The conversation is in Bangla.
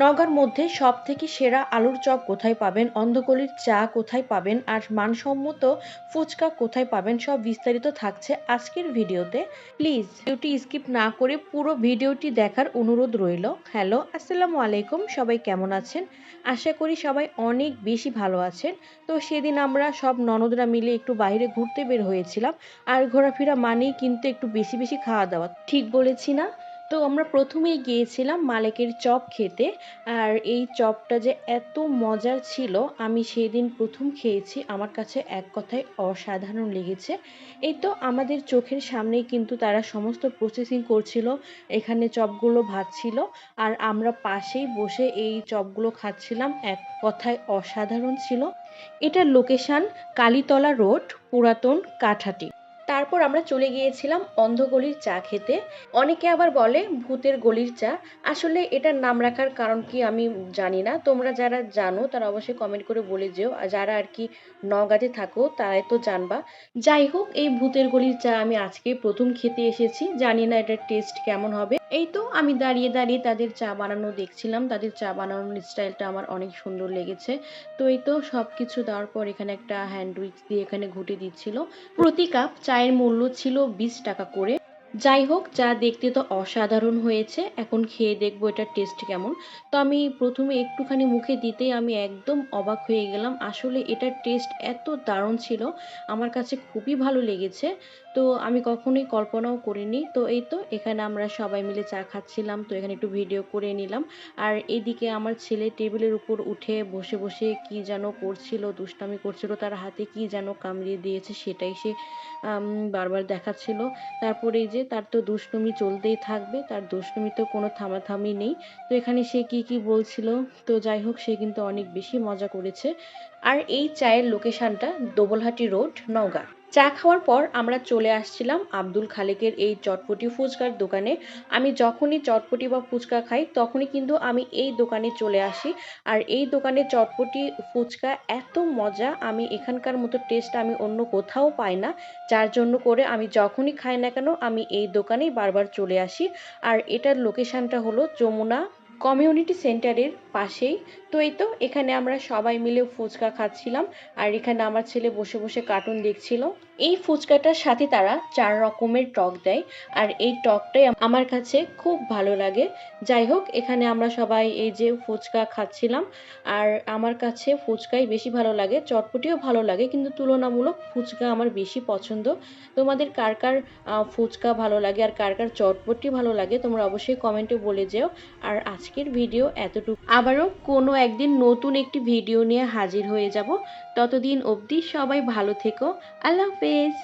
নওগাঁর মধ্যে সব থেকে সেরা আলুর চপ কোথায় পাবেন? অন্ধকলির চা কোথায় পাবেন? আর মানসম্মত ফুচকা কোথায় পাবেন? সব বিস্তারিত থাকছে আজকের ভিডিওতে। প্লিজ ভিডিওটি স্কিপ না করে পুরো ভিডিওটি দেখার অনুরোধ রইল। হ্যালো, আসসালামু আলাইকুম। সবাই কেমন আছেন? আশা করি সবাই অনেক বেশি ভালো আছেন। তো সেদিন আমরা সব ননদরা মিলে একটু বাইরে ঘুরতে বের হয়েছিলাম। আর ঘোরাফেরা মানেই কিন্তু একটু বেশি বেশি খাওয়া দাওয়া ঠিক বলেছি না? তো আমরা প্রথমেই গিয়েছিলাম মালেকের চপ খেতে, আর এই চপটা যে এত মজার ছিল, আমি সেই দিন প্রথম খেয়েছি। আমার কাছে এক কথায় অসাধারণ লেগেছে। এই তো আমাদের চোখের সামনেই কিন্তু তারা সমস্ত প্রসেসিং করছিল, এখানে চপগুলো ভাজছিল, আর আমরা পাশেই বসে এই চপগুলো খাচ্ছিলাম। এক কথায় অসাধারণ ছিল। এটার লোকেশান কালীতলা রোড, পুরাতন কাঠাটি। তারপর আমরা চলে গিয়েছিলাম অন্ধগলির চা খেতে। অনেকে আবার বলে ভূতের গলির চা। আসলে এটার নাম রাখার কারণ কি আমি জানি না। তোমরা যারা জানো, তারা অবশ্যই কমেন্ট করে বলে যেও। আর যারা আর কি নগাঁতে থাকো, তারাই তো জানবা। যাই হোক, এই ভূতের গলির চা আমি আজকে প্রথম খেতে এসেছি। জানি না এটার টেস্ট কেমন হবে। এই তো আমি দাঁড়িয়ে দাঁড়িয়ে তাদের চা বানানো দেখছিলাম। তাদের চা বানানোর স্টাইলটা আমার অনেক সুন্দর লেগেছে। তো এই তো সব কিছু দেওয়ার পর এখানে একটা হ্যান্ড উইক্স দিয়ে এখানে ঘুটে দিচ্ছিল। প্রতি কাপ চায়ের মূল্য ছিল বিশ টাকা করে। যাই হোক, চা দেখতে তো অসাধারণ হয়েছে। এখন খেয়ে দেখব এটার টেস্ট কেমন। তো আমি প্রথমে একটুখানি মুখে দিতেই আমি একদম অবাক হয়ে গেলাম। আসলে এটার টেস্ট এত দারুণ ছিল। আমার কাছে খুবই ভালো লেগেছে। তো আমি কখনোই কল্পনাও করিনি। তো এই তো এখানে আমরা সবাই মিলে চা খাচ্ছিলাম। তো এখানে একটু ভিডিও করে নিলাম। আর এদিকে আমার ছেলে টেবিলের উপর উঠে বসে বসে কি যেন করছিল, দুষ্টামি করছিল, তার হাতে কি যেন কামড়িয়ে দিয়েছে সেটাই সে বারবার দেখাচ্ছিল। তারপরে এই যে তার তো দুষ্টুমি চলতেই থাকবে, তার দুষ্টুমি তো কোনো থামাথামি নেই। তো এখানে সে কি কি বলছিল? তো যাই হোক, সে কিন্তু অনেক বেশি মজা করেছে। আর এই চায়ের লোকেশনটা দোবলহাটি রোড নওগাঁ। চা খাওয়ার পর আমরা চলে আসছিলাম আব্দুল খালেকের এই চটপটি ফুচকার দোকানে। আমি যখনই চটপটি বা ফুচকা খাই, তখনই কিন্তু আমি এই দোকানে চলে আসি। আর এই দোকানে চটপটি, ফুচকা এত মজা, আমি এখানকার মতো টেস্ট আমি অন্য কোথাও পাই না। যার জন্য করে আমি যখনই খাই না কেন, আমি এই দোকানেই বারবার চলে আসি। আর এটার লোকেশানটা হলো যমুনা কমিউনিটি সেন্টারের পাশেই। তো এই তো, এখানে আমরা সবাই মিলে ফুচকা খাচ্ছিলাম আর এখানে আমার ছেলে বসে বসে কার্টুন দেখছিল। এই ফুচকাটার সাথে তারা চার রকমের টক দেয় আর এই টকটাই আমার কাছে খুব ভালো লাগে। যাই হোক, এখানে আমরা সবাই এই যে ফুচকা খাচ্ছিলাম আর আমার কাছে ফুচকাই বেশি ভালো লাগে, চটপটিও ভালো লাগে, কিন্তু তুলনামূলক ফুচকা আমার বেশি পছন্দ। তোমাদের কার কার ফুচকা ভালো লাগে আর কার কার চটপটি ভালো লাগে তোমরা অবশ্যই কমেন্টে বলে যেও। আর আজকের ভিডিও এতটুকু। আবারও কোনো একদিন নতুন একটি ভিডিও নিয়ে হাজির হয়ে যাব। ততদিন অবধি সবাই ভালো থেকো। আল্লাহ হাফেজ।